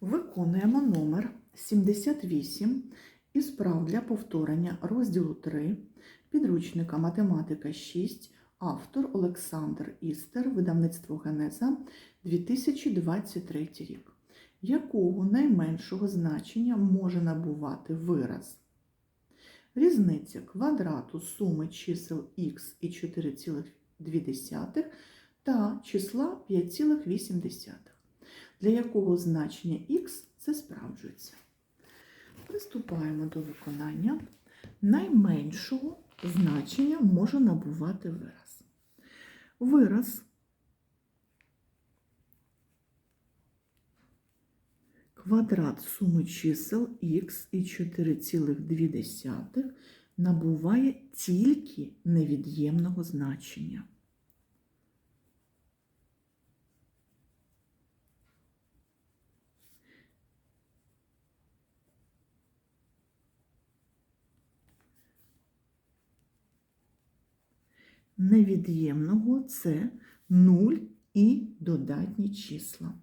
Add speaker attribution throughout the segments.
Speaker 1: Виконуємо номер 78 із прав для повторення розділу 3 підручника Математика 6, автор Олександр Істер, видавництво Генеза 2023 рік. Якого найменшого значення може набувати вираз? Різниця квадрату суми чисел х і 4,2 та числа 5,8 для якого значення х це справджується. Приступаємо до виконання. Найменшого значення може набувати вираз. Вираз квадрат суми чисел х і 4,2 набуває тільки невід'ємного значення. Невід'ємного це 0 і додатні числа.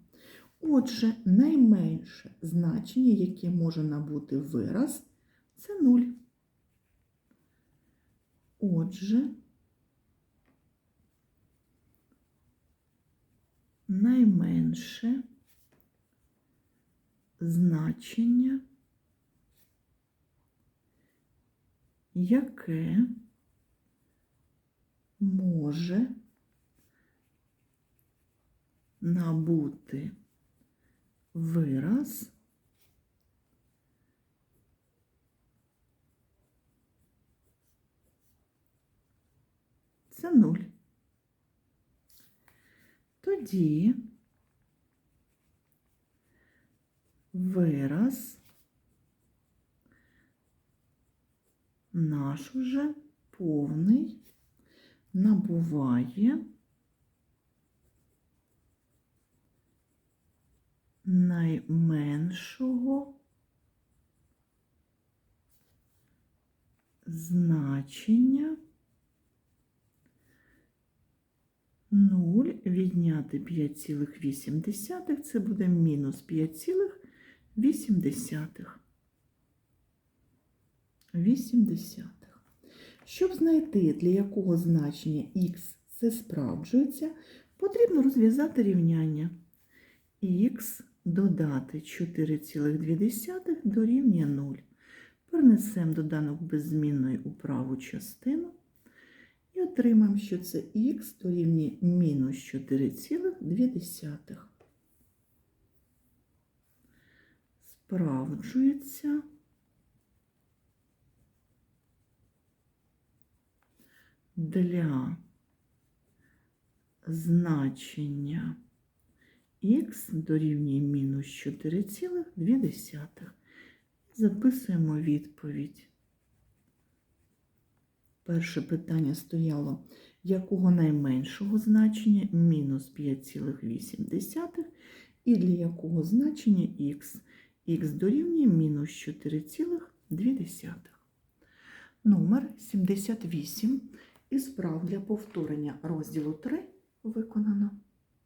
Speaker 1: Отже, найменше значення, яке може набути вираз, це 0. Отже, найменше значення, яке може набути вираз це нуль. Тоді вираз наш уже повний набуває найменшого значення 0 відняти 5,8, це буде мінус 5,8. 80. Щоб знайти, для якого значення х це справджується, потрібно розв'язати рівняння. х додати 4,2 дорівнює 0. Перенесемо доданок беззмінної у праву частину і отримаємо, що це х дорівнює мінус 4,2. Справджується. Для значення х дорівнює мінус 4,2. Записуємо відповідь. Перше питання стояло, якого найменшого значення мінус 5,8 і для якого значення х. х дорівнює мінус 4,2. Номер 78 із справ для повторення розділу 3 виконано.